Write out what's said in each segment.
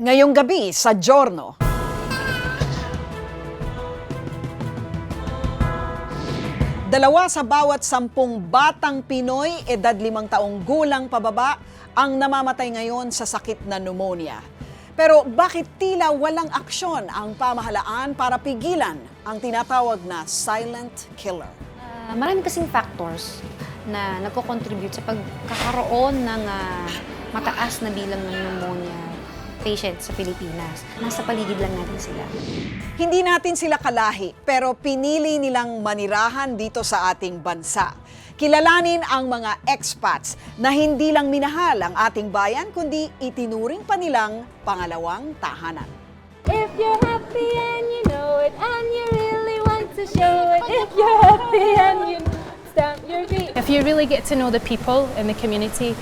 Ngayong gabi sa Giorno. Dalawa sa bawat sampung batang Pinoy, edad limang taong gulang pababa, ang namamatay ngayon sa sakit na pneumonia. Pero bakit tila walang aksyon ang pamahalaan para pigilan ang tinatawag na silent killer? Ah, marami kasing factors na nagko-contribute sa pagkakaroon ng ah, mataas na bilang ng pneumonia patients sa Pilipinas. Nasa paligid lang natin sila. Hindi natin sila kalahi, pero pinili nilang manirahan dito sa ating bansa. Kilalanin ang mga expats na hindi lang minahal ang ating bayan, kundi itinuring pa nilang pangalawang tahanan. If you're happy and you know it, and you really want to show it, if you're happy and you stamp your feet. If you really get to know the people in the community,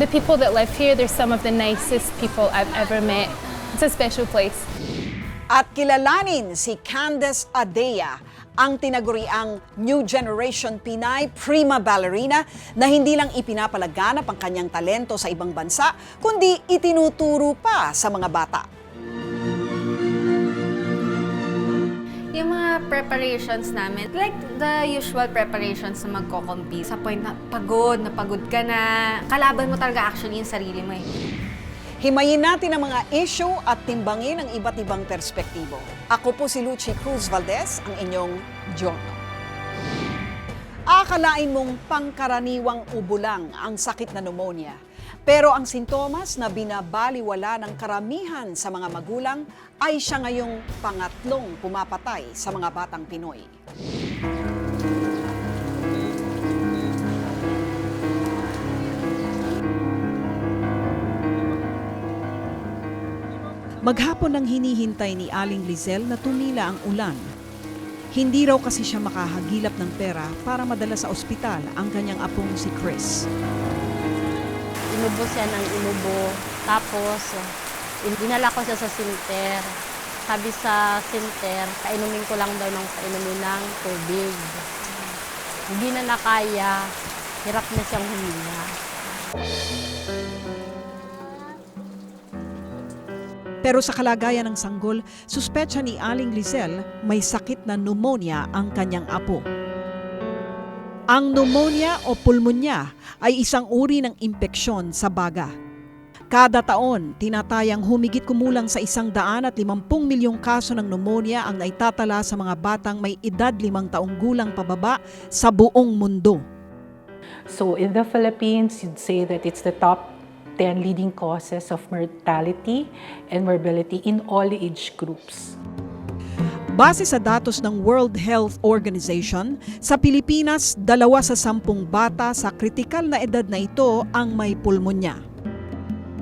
the people that live here, they're some of the nicest people I've ever met. It's a special place. At kilalanin si Candace Adea, ang tinaguriang New Generation Pinay Prima Ballerina na hindi lang ipinapalaganap ang kanyang talento sa ibang bansa, kundi itinuturo pa sa mga bata. Yung mga preparations namin, like the usual preparations na magko-compete, sa point na pagod, na pagod ka na, kalaban mo talaga actually yung sarili mo eh. Himayin natin ang mga issue at timbangin ang iba't ibang perspektibo. Ako po si Lucy Cruz Valdez, ang inyong Giorno. Akalain mong pangkaraniwang ubo lang ang sakit na pneumonia. Pero ang sintomas na binabaliwala ng karamihan sa mga magulang ay siya ngayong pangatlong pumapatay sa mga batang Pinoy. Maghapon nang hinihintay ni Aling Lizel na tumila ang ulan. Hindi raw kasi siya makahagilap ng pera para madala sa ospital ang kanyang apong si Chris. Inubo siya ng inubo. Tapos, in- dinala ko siya sa sinter. Sabi sa sinter, painumin ko lang daw ng painumin ng tubig. Hindi na nakaya, hirap na siyang huminga. Pero sa kalagayan ng sanggol, suspetsya ni Aling Lizel may sakit na pneumonia ang kanyang apo. Ang pneumonia o pulmonya ay isang uri ng impeksyon sa baga. Kada taon, tinatayang humigit kumulang sa isang daan at limampung milyong kaso ng pneumonia ang naitatala sa mga batang may edad limang taong gulang pababa sa buong mundo. So in the Philippines, you'd say that it's the top 10 leading causes of mortality and morbidity in all age groups. Base sa datos ng World Health Organization, sa Pilipinas, dalawa sa sampung bata sa kritikal na edad na ito ang may pulmonya.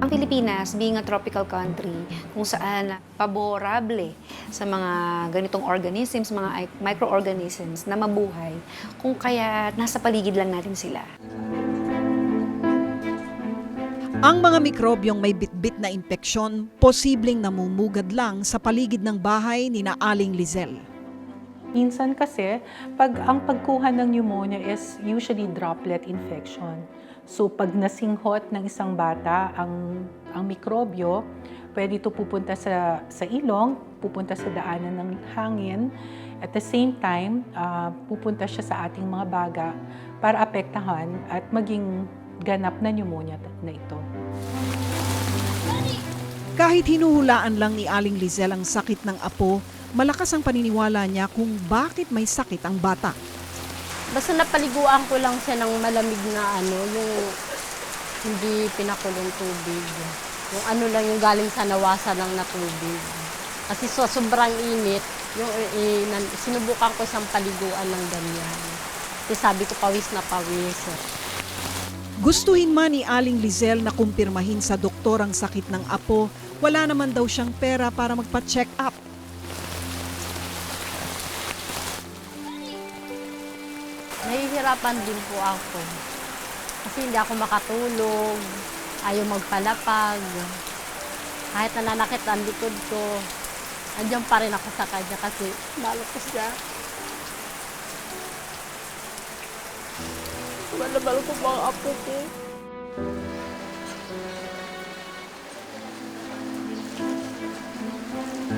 Ang Pilipinas, being a tropical country, kung saan paborable sa mga ganitong organisms, mga microorganisms na mabuhay, kung kaya nasa paligid lang natin sila. Ang mga mikrobyong may bitbit na impeksyon, posibleng namumugad lang sa paligid ng bahay ni na Aling Lizel. Minsan kasi, pag ang pagkuha ng pneumonia is usually droplet infection. So pag nasinghot ng isang bata ang ang mikrobyo, pwede ito pupunta sa sa ilong, pupunta sa daanan ng hangin. At the same time, ah, pupunta siya sa ating mga baga para apektahan at maging ganap na pneumonia na ito. Kahit hinuhulaan lang ni Aling Lizel ang sakit ng apo, malakas ang paniniwala niya kung bakit may sakit ang bata. Basta napaliguan ko lang siya ng malamig na ano, yung hindi pinakulong tubig. Yung ano lang, yung galing sa nawasan lang na tubig. Kasi so, sobrang init, yung eh, nan- sinubukan ko siyang paliguan ng ganyan. Kasi sabi ko, pawis na pawis. Gustuhin man ni Aling Lizel na kumpirmahin sa doktor ang sakit ng apo, wala naman daw siyang pera para magpa-check up. Nahihirapan din po ako. Kasi hindi ako makatulog, ayaw magpalapag. Kahit nananakit ang likod ko, andyan pa rin ako sa kanya kasi malo ko siya. Malabal ko mga apo ko.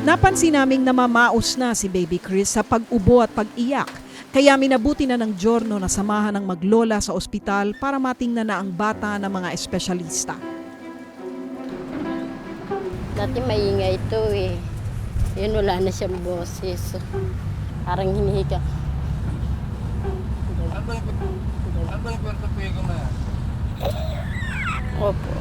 Napansin naming namamaos na si Baby Chris sa pag-ubo at pag-iyak. Kaya minabuti na ng Giorno na samahan ng maglola sa ospital para matingnan na ang bata ng mga espesyalista. Dati maingay ito eh. Yun, wala na siyang boses. Parang hinihika. Ano ba yung ano yung portapego mo yan? Opo. opo.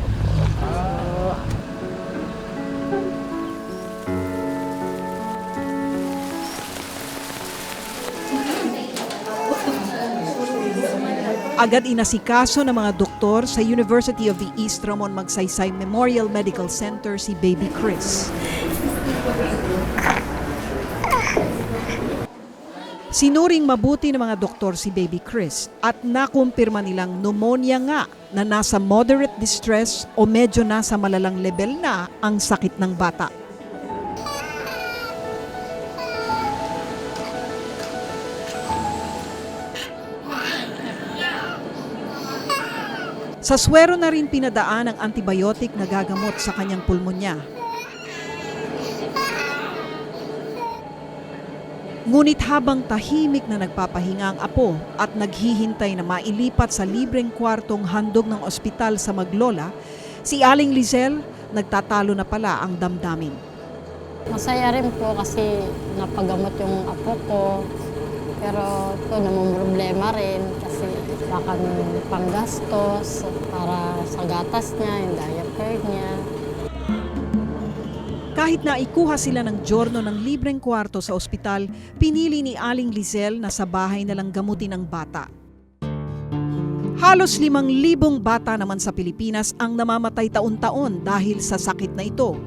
Agad inasikaso ng mga doktor sa University of the East Ramon Magsaysay Memorial Medical Center si Baby Chris. Sinuring mabuti ng mga doktor si Baby Chris at nakumpirma nilang pneumonia nga na nasa moderate distress o medyo nasa malalang level na ang sakit ng bata. Sa swero na rin pinadaan ang antibiotic na gagamot sa kanyang pulmonya. Ngunit habang tahimik na nagpapahinga ang apo at naghihintay na mailipat sa libreng kwartong handog ng ospital sa Maglola, si Aling Lizel nagtatalo na pala ang damdamin. Masaya rin po kasi napagamot yung apo ko. Pero ito namang problema rin kasi baka panggastos para sa gatas niya, yung diaper niya. Kahit na ikuha sila ng Giorno ng libreng kwarto sa ospital, pinili ni Aling Lizel na sa bahay na lang gamutin ang bata. Halos limang libong bata naman sa Pilipinas ang namamatay taon-taon dahil sa sakit na ito.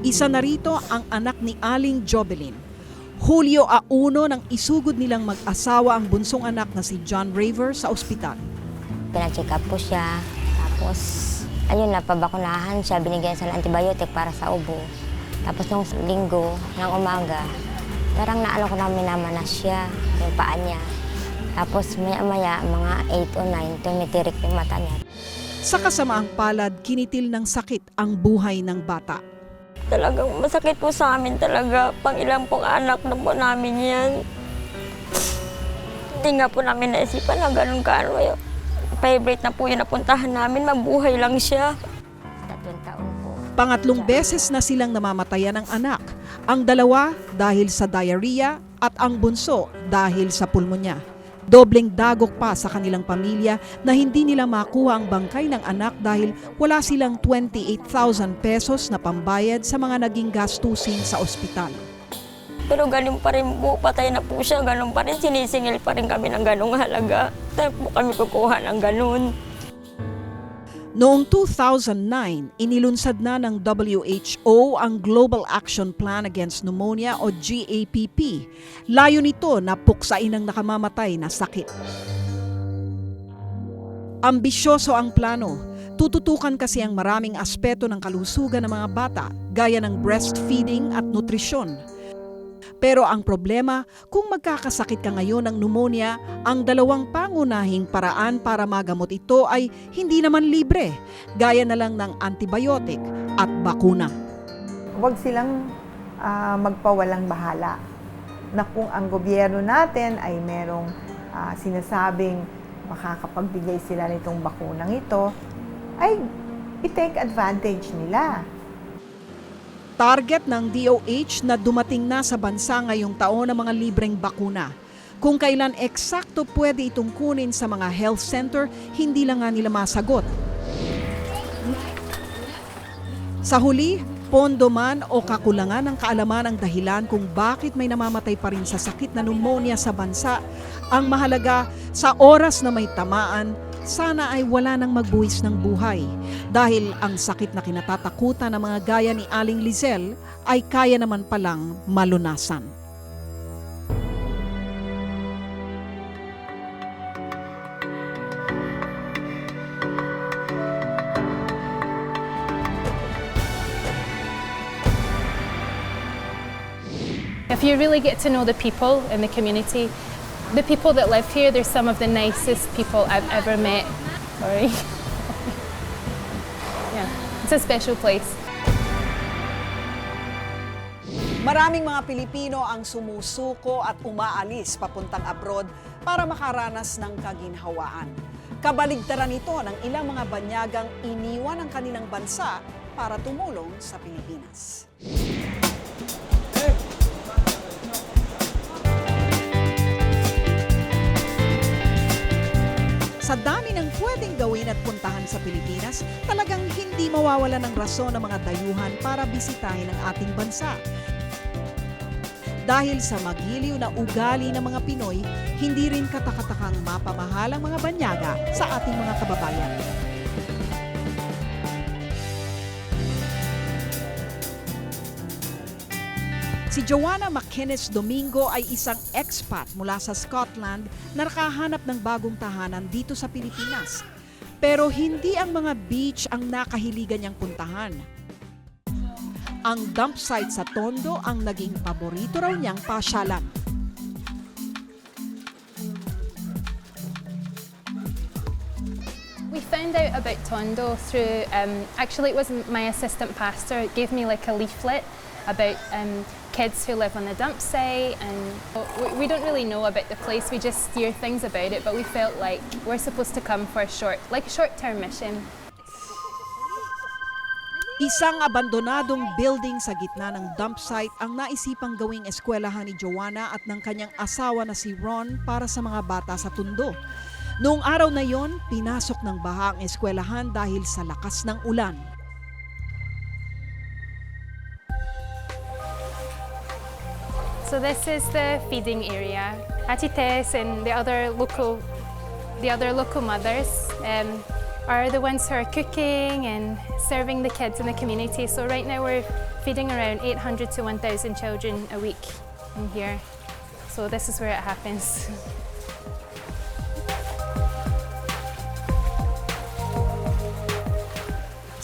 Isa na rito ang anak ni Aling Jobelin. Hulyo a uno nang isugod nilang mag-asawa ang bunsong anak na si John Raver sa ospital. Pina-check up po siya. Tapos, ayun, napabakunahan siya. Binigyan siya ng antibiotic para sa ubo. Tapos nung linggo ng umaga, parang naano ko na minamanas siya, yung paa niya. Tapos maya-maya, mga 8 o 9, tumitirik yung mata niya. Sa kasamaang palad, kinitil ng sakit ang buhay ng bata. Talagang masakit po sa amin talaga. Pang ilang pong anak na po namin yan. Hindi nga po namin naisipan na ganun ka ano. yun. Favorite na po yun napuntahan namin. Mabuhay lang siya. Tatlong taon po. Pangatlong beses na silang namamatayan ng anak. Ang dalawa dahil sa diarrhea at ang bunso dahil sa pulmonya. Dobleng dagok pa sa kanilang pamilya na hindi nila makuha ang bangkay ng anak dahil wala silang 28,000 pesos na pambayad sa mga naging gastusin sa ospital. Pero ganun pa rin po. Patay na po siya. Ganun pa rin. Sinisingil pa rin kami ng ganung halaga. Tayo po kami kukuha ng ganun. Noong 2009, inilunsad na ng WHO ang Global Action Plan Against Pneumonia o GAPP. Layo nito na puksain ang nakamamatay na sakit. Ambisyoso ang plano. Tututukan kasi ang maraming aspeto ng kalusugan ng mga bata, gaya ng breastfeeding at nutrisyon. Pero ang problema, kung magkakasakit ka ngayon ng pneumonia, ang dalawang pangunahing paraan para magamot ito ay hindi naman libre, gaya na lang ng antibiotic at bakuna. huwag silang ah, magpawalang bahala na kung ang gobyerno natin ay merong ah, sinasabing makakapagbigay sila nitong bakunang ito, ay i-take advantage nila. Target ng DOH na dumating na sa bansa ngayong taon ang mga libreng bakuna. Kung kailan eksakto pwede itong kunin sa mga health center, hindi lang nga nila masagot. Sa huli, pondo man o kakulangan ng kaalaman ang dahilan kung bakit may namamatay pa rin sa sakit na pneumonia sa bansa, ang mahalaga sa oras na may tamaan, sana ay wala nang magbuwis ng buhay. Dahil ang sakit na kinatatakutan ng mga gaya ni Aling Lizel ay kaya naman palang malunasan. If you really get to know the people in the community, the people that live here, they're some of the nicest people I've ever met. Sorry. yeah, it's a special place. Maraming mga Pilipino ang sumusuko at umaalis papuntang abroad para makaranas ng kaginhawaan. Kabaligtaran ito ng ilang mga banyagang iniwan ang kanilang bansa para tumulong sa Pilipinas. Sa dami ng pwedeng gawin at puntahan sa Pilipinas, talagang hindi mawawala ng rason ng mga dayuhan para bisitahin ang ating bansa. Dahil sa magiliw na ugali ng mga Pinoy, hindi rin katakatakang mapamahal ang mga banyaga sa ating mga kababayan. Si Joanna McInnes Domingo ay isang expat mula sa Scotland na nakahanap ng bagong tahanan dito sa Pilipinas. Pero hindi ang mga beach ang nakahiligan niyang puntahan. Ang dump site sa Tondo ang naging paborito raw niyang pasyalan. We found out about Tondo through, um, actually, it was my assistant pastor. Gave me like a leaflet about um, kids who live on the dump site. And we, don't really know about the place, we just hear things about it, but we felt like we're supposed to come for a short, like a short term mission. Isang abandonadong building sa gitna ng dump site ang naisipang gawing eskwelahan ni Joanna at ng kanyang asawa na si Ron para sa mga bata sa Tondo. Noong araw na yon, pinasok ng baha ang eskwelahan dahil sa lakas ng ulan. So this is the feeding area. Atites and the other local, the other local mothers um, are the ones who are cooking and serving the kids in the community. So right now we're feeding around 800 to 1,000 children a week in here. So this is where it happens.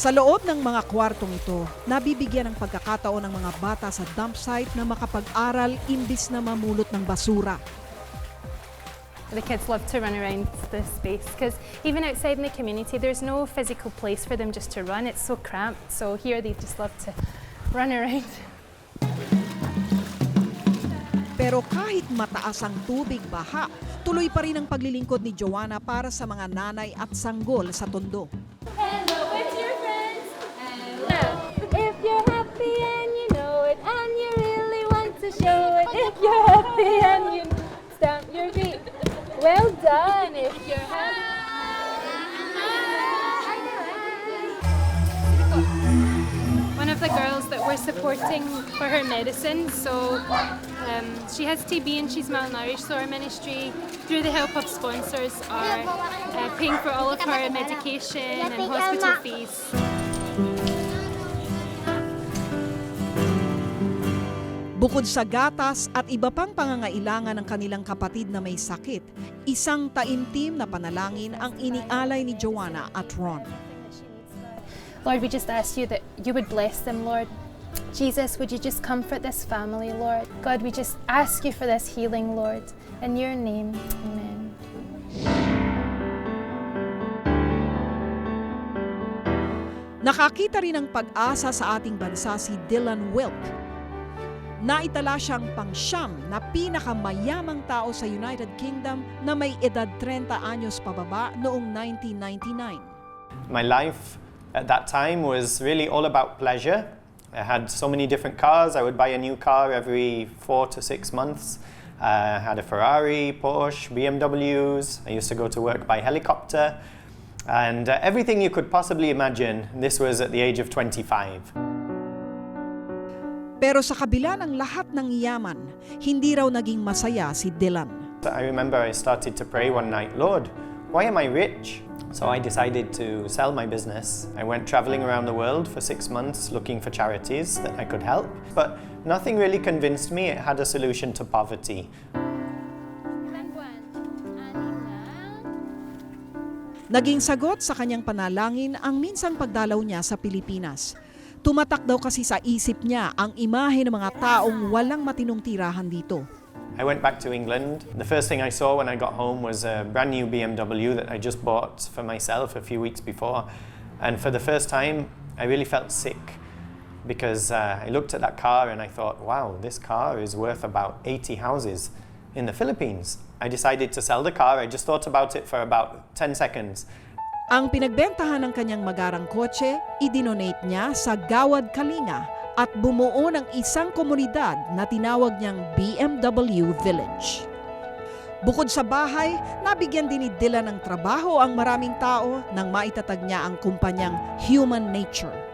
Sa loob ng mga kwartong ito, nabibigyan ng pagkakataon ng mga bata sa dump site na makapag-aral imbis na mamulot ng basura. The kids love to run around this space because even outside in the community, there's no physical place for them just to run. It's so cramped. So here they just love to run around. Pero kahit mataas ang tubig baha, tuloy pa rin ang paglilingkod ni Joanna para sa mga nanay at sanggol sa Tondo. If the girls that we're supporting for her medicine, so um, she has TB and she's malnourished. So our ministry, through the help of sponsors, are uh, paying for all of her medication and hospital fees. Bukod sa gatas at iba pang pangangailangan ng kanilang kapatid na may sakit, isang taimtim na panalangin ang inialay ni Joanna at Ron. Lord, we just ask you that you would bless them, Lord. Jesus, would you just comfort this family, Lord? God, we just ask you for this healing, Lord. In your name, amen. Nakakita rin ng pag-asa sa ating bansa si Dylan Wilk. Naitala siyang pangsyam na pinakamayamang tao sa United Kingdom na may edad 30 anyos pababa noong 1999. My life at that time was really all about pleasure. I had so many different cars. I would buy a new car every four to six months. Uh, I had a Ferrari, Porsche, BMWs. I used to go to work by helicopter. And uh, everything you could possibly imagine. This was at the age of 25. Pero sa kabila ng lahat ng yaman, hindi raw naging masaya si Dylan. I remember I started to pray one night, Lord, why am I rich? So I decided to sell my business. I went traveling around the world for six months looking for charities that I could help, but nothing really convinced me it had a solution to poverty. Naging sagot sa kanyang panalangin ang minsang pagdalaw niya sa Pilipinas. Tumatak daw kasi sa isip niya ang imahe ng mga taong walang matinong tirahan dito. I went back to England. The first thing I saw when I got home was a brand new BMW that I just bought for myself a few weeks before. And for the first time, I really felt sick. because uh, I looked at that car and I thought, wow, this car is worth about 80 houses in the Philippines. I decided to sell the car. I just thought about it for about 10 seconds. Ang pinagbentahan ng kanyang magarang kotse, idinonate niya sa Gawad Kalinga at bumuo ng isang komunidad na tinawag niyang BMW Village. Bukod sa bahay, nabigyan din ni Dylan ng trabaho ang maraming tao nang maitatag niya ang kumpanyang Human Nature.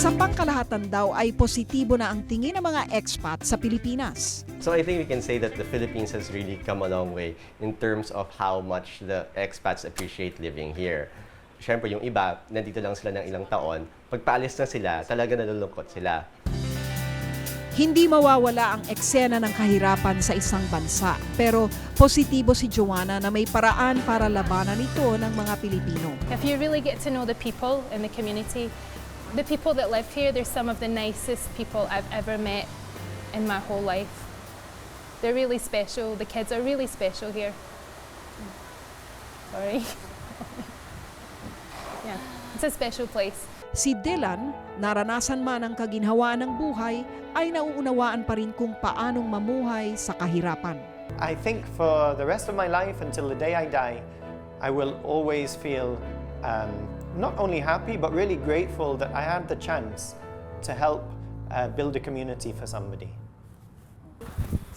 Sa pangkalahatan daw ay positibo na ang tingin ng mga expat sa Pilipinas. So I think we can say that the Philippines has really come a long way in terms of how much the expats appreciate living here. Siyempre, yung iba, nandito lang sila ng ilang taon. Pagpaalis na sila, talaga nalulungkot sila. Hindi mawawala ang eksena ng kahirapan sa isang bansa. Pero positibo si Joanna na may paraan para labanan ito ng mga Pilipino. If you really get to know the people in the community, the people that live here, they're some of the nicest people I've ever met in my whole life. They're really special. The kids are really special here. Sorry. It's a special place. Si Dylan, naranasan man ang kaginhawaan ng buhay, ay nauunawaan pa rin kung paanong mamuhay sa kahirapan. I think for the rest of my life until the day I die, I will always feel um, not only happy but really grateful that I had the chance to help uh, build a community for somebody.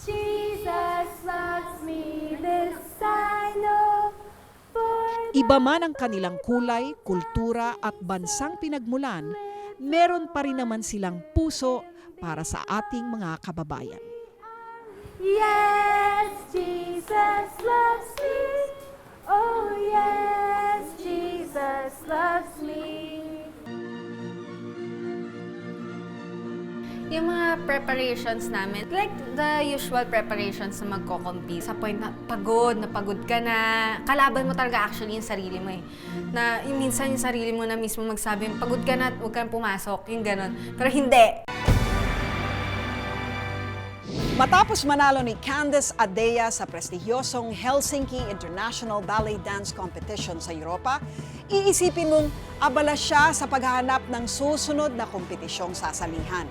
Jesus loves me, this I know. Iba man ang kanilang kulay, kultura at bansang pinagmulan, meron pa rin naman silang puso para sa ating mga kababayan. Yes, Jesus loves me. Oh, yes, Jesus loves Yung mga preparations namin, like the usual preparations na magko-compete. Sa point na pagod, na pagod ka na, kalaban mo talaga actually yung sarili mo eh. Na yung minsan yung sarili mo na mismo magsabi, pagod ka na, huwag kang pumasok, yung ganon. Pero hindi. Matapos manalo ni Candice Adea sa prestigyosong Helsinki International Ballet Dance Competition sa Europa, iisipin mong abala siya sa paghahanap ng susunod na kompetisyong sasalihan.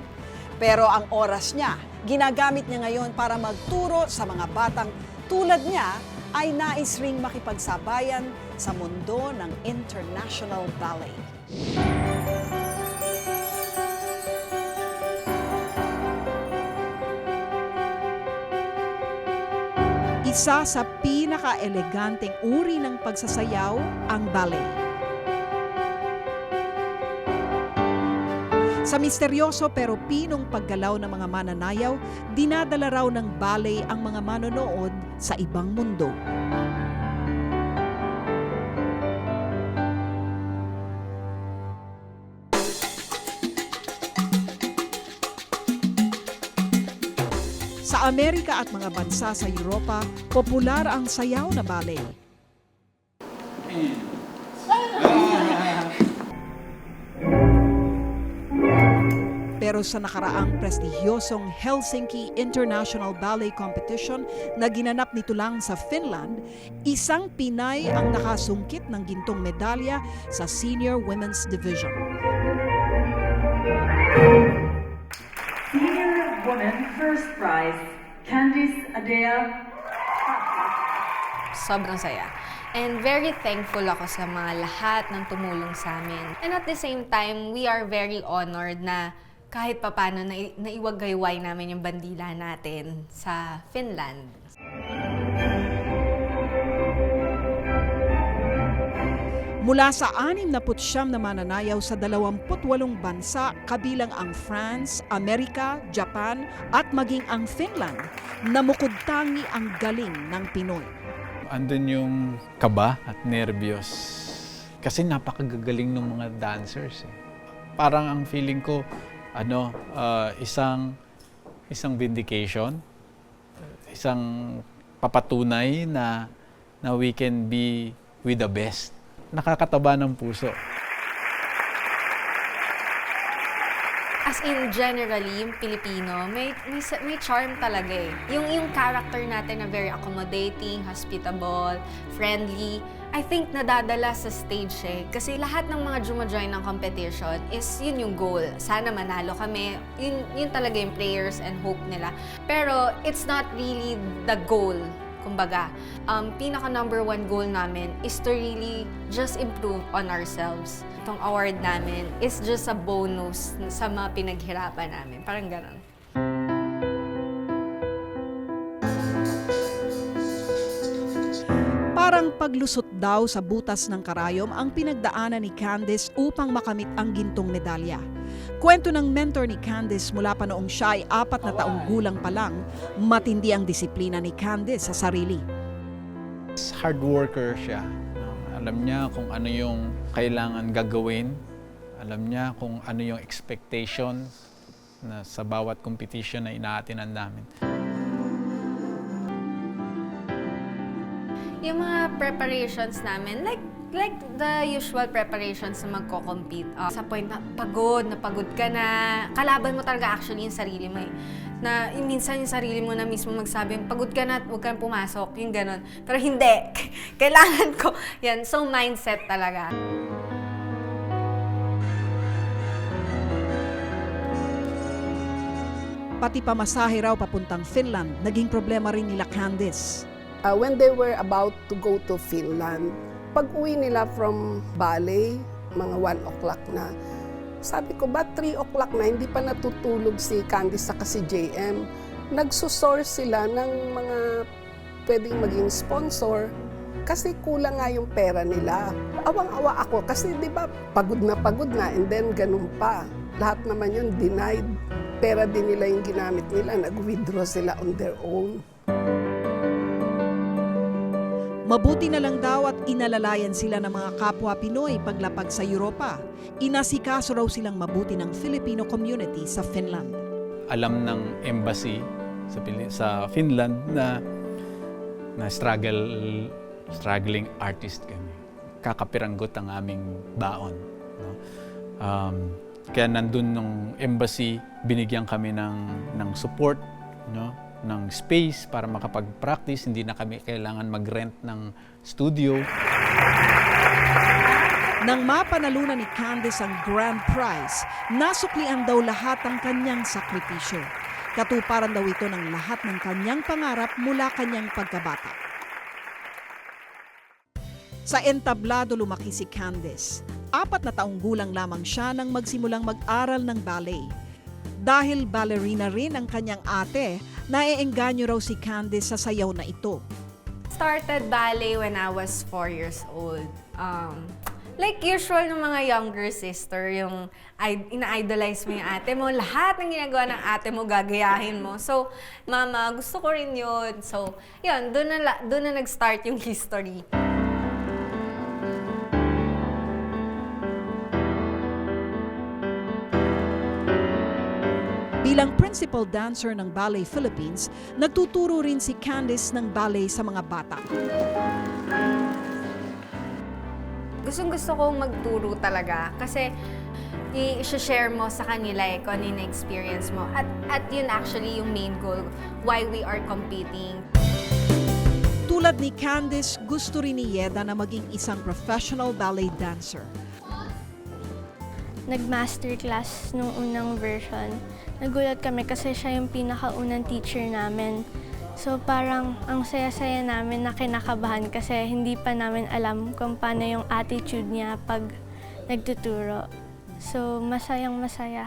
Pero ang oras niya, ginagamit niya ngayon para magturo sa mga batang tulad niya ay nais ring makipagsabayan sa mundo ng international ballet. Isa sa pinaka-eleganteng uri ng pagsasayaw ang ballet. Sa misteryoso pero pinong paggalaw ng mga mananayaw, dinadala raw ng ballet ang mga manonood sa ibang mundo. Sa Amerika at mga bansa sa Europa, popular ang sayaw na ballet. Pero sa nakaraang prestigyosong Helsinki International Ballet Competition na ginanap nito lang sa Finland, isang Pinay ang nakasungkit ng gintong medalya sa Senior Women's Division. Senior Woman First Prize, Candice Adea sobrang saya. And very thankful ako sa mga lahat ng tumulong sa amin. And at the same time, we are very honored na kahit papano na naiwagayway namin yung bandila natin sa Finland. Mula sa 69 na mananayaw sa 28 bansa kabilang ang France, Amerika, Japan at maging ang Finland, namukod tangi ang galing ng Pinoy. Andun yung kaba at nervyos. Kasi napakagagaling ng mga dancers. Eh. Parang ang feeling ko, ano, ah, isang isang vindication, isang papatunay na na we can be with the best. Nakakataba ng puso. As in, generally, yung Pilipino, may, may, may charm talaga eh. Yung, yung character natin na very accommodating, hospitable, friendly, I think nadadala sa stage eh. Kasi lahat ng mga jumajoin ng competition is yun yung goal. Sana manalo kami. Yun, yun talaga yung prayers and hope nila. Pero it's not really the goal. Kumbaga, um, pinaka number one goal namin is to really just improve on ourselves. Itong award namin is just a bonus sa mga pinaghirapan namin. Parang ganon. Parang paglusot daw sa butas ng karayom ang pinagdaanan ni Candice upang makamit ang gintong medalya. Kwento ng mentor ni Candice mula pa noong siya ay apat na taong gulang pa lang, matindi ang disiplina ni Candice sa sarili. hard worker siya. Alam niya kung ano yung kailangan gagawin. Alam niya kung ano yung expectation na sa bawat competition na inaatinan namin. Yung mga preparations namin, like like the usual preparations na magko-compete. Uh, sa point na pagod, na pagod ka na, kalaban mo talaga actually yung sarili mo eh. Na yung minsan yung sarili mo na mismo magsabi, pagod ka na huwag kang pumasok, yung ganon. Pero hindi, kailangan ko. Yan, so mindset talaga. Pati pamasahe raw papuntang Finland, naging problema rin nila Candice. Uh, when they were about to go to Finland, pag uwi nila from ballet, mga 1 o'clock na, sabi ko, ba 3 o'clock na, hindi pa natutulog si Candice sa si JM. Nagsusource sila ng mga pwedeng maging sponsor kasi kulang nga yung pera nila. Awang-awa ako kasi di ba pagod na pagod na and then ganun pa. Lahat naman yun denied. Pera din nila yung ginamit nila. Nag-withdraw sila on their own. Mabuti na lang daw at inalalayan sila ng mga kapwa Pinoy paglapag sa Europa. Inasikaso raw silang mabuti ng Filipino community sa Finland. Alam ng embassy sa, sa Finland na na struggle struggling artist kami. Kakapiranggot ang aming baon. No? Um, kaya nandun nung embassy, binigyan kami ng, ng support, no? Ng space para makapag-practice. Hindi na kami kailangan mag-rent ng studio. Nang mapanalunan ni Candice ang grand prize, nasuklian daw lahat ang kanyang sakripisyo. Katuparan daw ito ng lahat ng kanyang pangarap mula kanyang pagkabata. Sa entablado lumaki si Candice. Apat na taong gulang lamang siya nang magsimulang mag-aral ng ballet. Dahil ballerina rin ang kanyang ate, naiengganyo raw si Candice sa sayaw na ito. Started ballet when I was 4 years old. Um, like usual ng mga younger sister, yung ina-idolize mo yung ate mo, lahat ng ginagawa ng ate mo, gagayahin mo. So, mama, gusto ko rin yun. So, yun, doon na, doon na nag-start yung history. Bilang principal dancer ng Ballet Philippines, nagtuturo rin si Candice ng ballet sa mga bata. Gustong gusto kong magturo talaga kasi i-share mo sa kanila eh kung ano yung experience mo. At, at yun actually yung main goal, why we are competing. Tulad ni Candice, gusto rin ni Yeda na maging isang professional ballet dancer. nag-masterclass nung unang version. Nagulat kami kasi siya yung pinakaunang teacher namin. So parang ang saya-saya namin na kinakabahan kasi hindi pa namin alam kung paano yung attitude niya pag nagtuturo. So masayang masaya.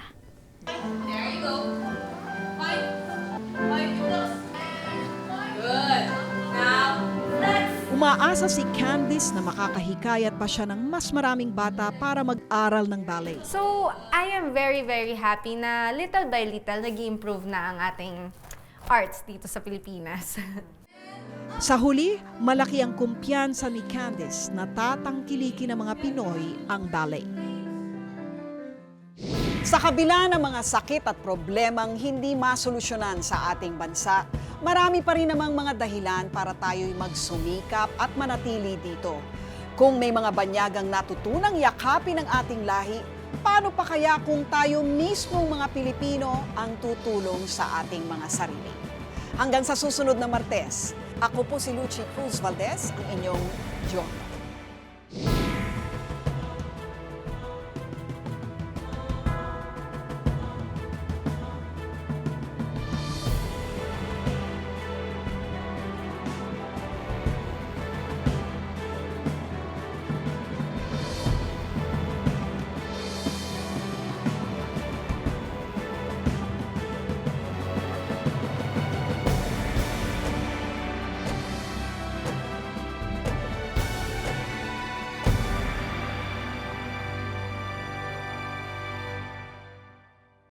Umaasa si Candice na makakahikayat pa siya ng mas maraming bata para mag-aral ng ballet. So, I am very, very happy na little by little nag improve na ang ating arts dito sa Pilipinas. Sa huli, malaki ang kumpiyansa ni Candice na tatangkiliki ng mga Pinoy ang ballet. Sa kabila ng mga sakit at problemang hindi masolusyonan sa ating bansa, marami pa rin namang mga dahilan para tayo'y magsumikap at manatili dito. Kung may mga banyagang natutunang yakapin ng ating lahi, paano pa kaya kung tayo mismong mga Pilipino ang tutulong sa ating mga sarili? Hanggang sa susunod na Martes, ako po si Lucy Cruz Valdez, ang inyong John.